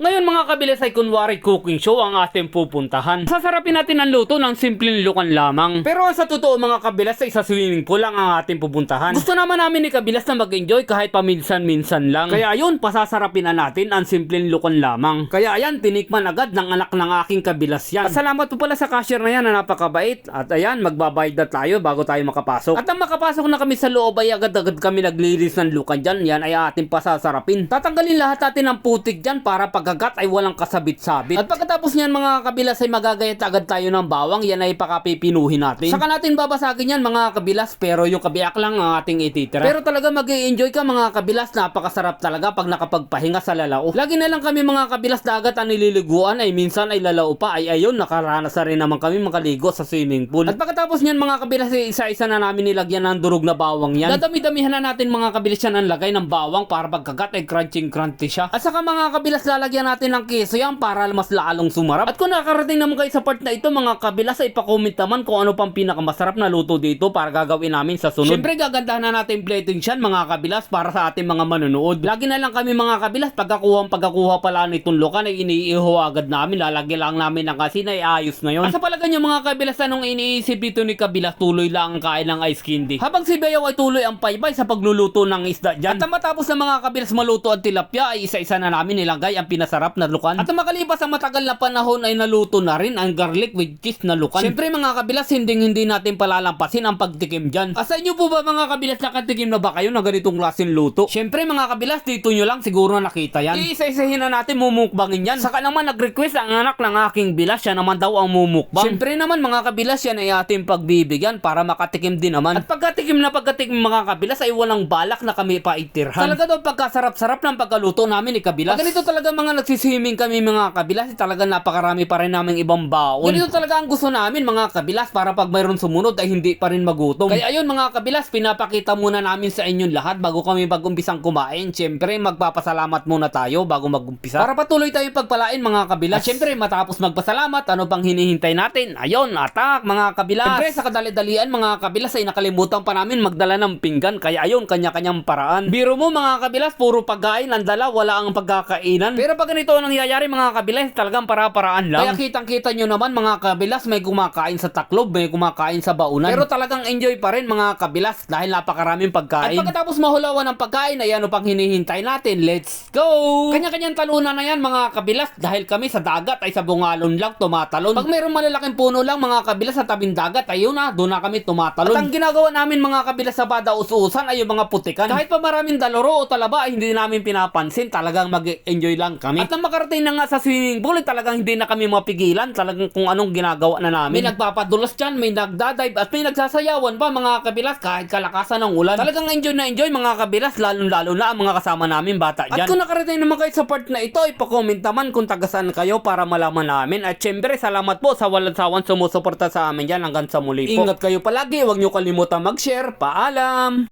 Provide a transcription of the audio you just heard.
Ngayon mga kabilis ay kunwari cooking show ang ating pupuntahan. Sasarapin natin ang luto ng simpleng lukan lamang. Pero sa totoo mga kabilas ay sa swimming pool lang ang ating pupuntahan. Gusto naman namin ni kabilas na mag-enjoy kahit paminsan-minsan lang. Kaya ayun, pasasarapin na natin ang simpleng lukan lamang. Kaya ayan, tinikman agad ng anak ng aking kabilas yan. At salamat po pala sa cashier na yan na napakabait. At ayan, magbabayad na tayo bago tayo makapasok. At nang makapasok na kami sa loob ay agad-agad kami naglilis ng lukan dyan. Yan ay ating pasasarapin. Tatanggalin lahat natin ng putik dyan para pagkagat ay walang kasabit-sabit. At pagkatapos niyan mga kabilas ay magagayat agad tayo ng bawang. Yan ay pakapipinuhin natin. Saka natin babasagin yan mga kabilas pero yung kabiyak lang ang ating ititira. Pero talaga mag enjoy ka mga kabilas. Napakasarap talaga pag nakapagpahinga sa lalao. Lagi na lang kami mga kabilas dagat ang nililiguan ay minsan ay lalao pa ay ayun nakaranas na rin naman kami makaligo sa swimming pool. At pagkatapos niyan mga kabilas ay isa-isa na namin nilagyan ng durog na bawang yan. Dadami-damihan na natin mga kabilas yan ang lagay ng bawang para pagkagat ay crunching crunchy siya. At saka mga kabilas lalagyan natin ng keso yan para mas lalong sumarap. At kung nakarating naman kayo sa part na ito mga kabilas ay pa-comment naman kung ano pang pinakamasarap na luto dito para gagawin namin sa sunod. Siyempre gagandahan na natin plating siyan mga kabilas para sa ating mga manonood. Lagi na lang kami mga kabilas pagkakuha pagkakuha pala nitong lukan ay iniiho agad namin. Lalagyan lang namin ng asin ay ayos na yun. At sa palagay niyo mga kabilas anong iniisip ito ni kabilas tuloy lang ang kain ng ice candy. Habang si Bayaw ay tuloy ang paybay sa pagluluto ng isda dyan. At matapos ng mga kabilas maluto ang tilapia ay isa-isa na namin nilagay ang pinasarap na lukan. At makalipas ang matagal na panahon ay naluto na rin ang garlic with cheese na lukan. Siyempre mga kabilas hindi hindi natin palalampasin ang pagtikim dyan. Asa inyo po ba mga kabilas nakatikim na ba kayo ng ganitong klaseng luto? Siyempre mga kabilas dito nyo lang siguro nakita yan. Iisa-isahin na natin mumukbangin yan. Saka naman nag-request ang anak ng aking bilas siya naman daw ang mumukbang. Siyempre naman mga kabilas yan ay ating pagbibigyan para makatikim din naman. At pagkatikim na pagkatikim mga kabilas ay walang balak na kami paitirhan. Talaga daw pagkasarap-sarap ng pagkaluto namin ni kabilas. Pag ganito talaga mga nagsiswimming kami mga kabilas, talaga napakarami pa rin naming ibang baon. Ganito talaga ang gusto namin mga kabilas para pag mayroon sumunod ay hindi pa rin magutom. Kaya ayun mga kabilas, pinapakita muna namin sa inyong lahat bago kami mag-umpisang kumain. Siyempre magpapasalamat muna tayo bago mag-umpisa. Para patuloy tayo pagpalain mga kabilas. Siyempre matapos magpasalamat, ano pang hinihintay natin? Ayun, atak mga kabilas. Siyempre sa kadali-dalian mga kabilas ay nakalimutan pa namin magdala ng pinggan. Kaya ayun, kanya-kanyang paraan. Biro mo mga kabilas, puro pagkain ang dala, wala ang pagkakainan. Pero pag ganito ang nangyayari mga kabilas, talagang para-paraan lang. Kaya kitang-kita nyo naman mga kabilas, may kumakain sa taklob, may kumakain sa baunan. Pero talagang enjoy pa rin mga kabilas dahil napakaraming pagkain. At pagkatapos mahulawan ng pagkain, ay ano pang hinihintay natin? Let's go! Kanya-kanyang talunan na yan mga kabilas dahil kami sa dagat ay sa bungalon lang tumatalon. Pag mayroong malalaking puno lang mga kabilas sa tabing dagat, ayun na, doon na kami tumatalon. At ang ginagawa namin mga kabilas sa bada ususan ay yung mga putikan. Kahit pa maraming daloro o talaba ay hindi namin pinapansin, talagang mag-enjoy lang kami. At nang makarating na nga sa swimming pool, ay talagang hindi na kami mapigilan, talagang kung anong ginagawa na namin. May nagpapadulas dyan, may nagdadive at may nagsasayawan pa mga kabilas kahit kalakasan ng ulan. Talagang enjoy na enjoy mga kabilas, lalong-lalo na ang mga kasama namin bata dyan. At kung nakarating naman kayo sa part na ito, ipa-comment naman kung tagasan kayo para malaman namin. At syempre, salamat po sa walang sawang sumusuporta sa amin dyan hanggang sa muli po. Ingat kayo palagi, huwag nyo kalimutan mag-share. Paalam!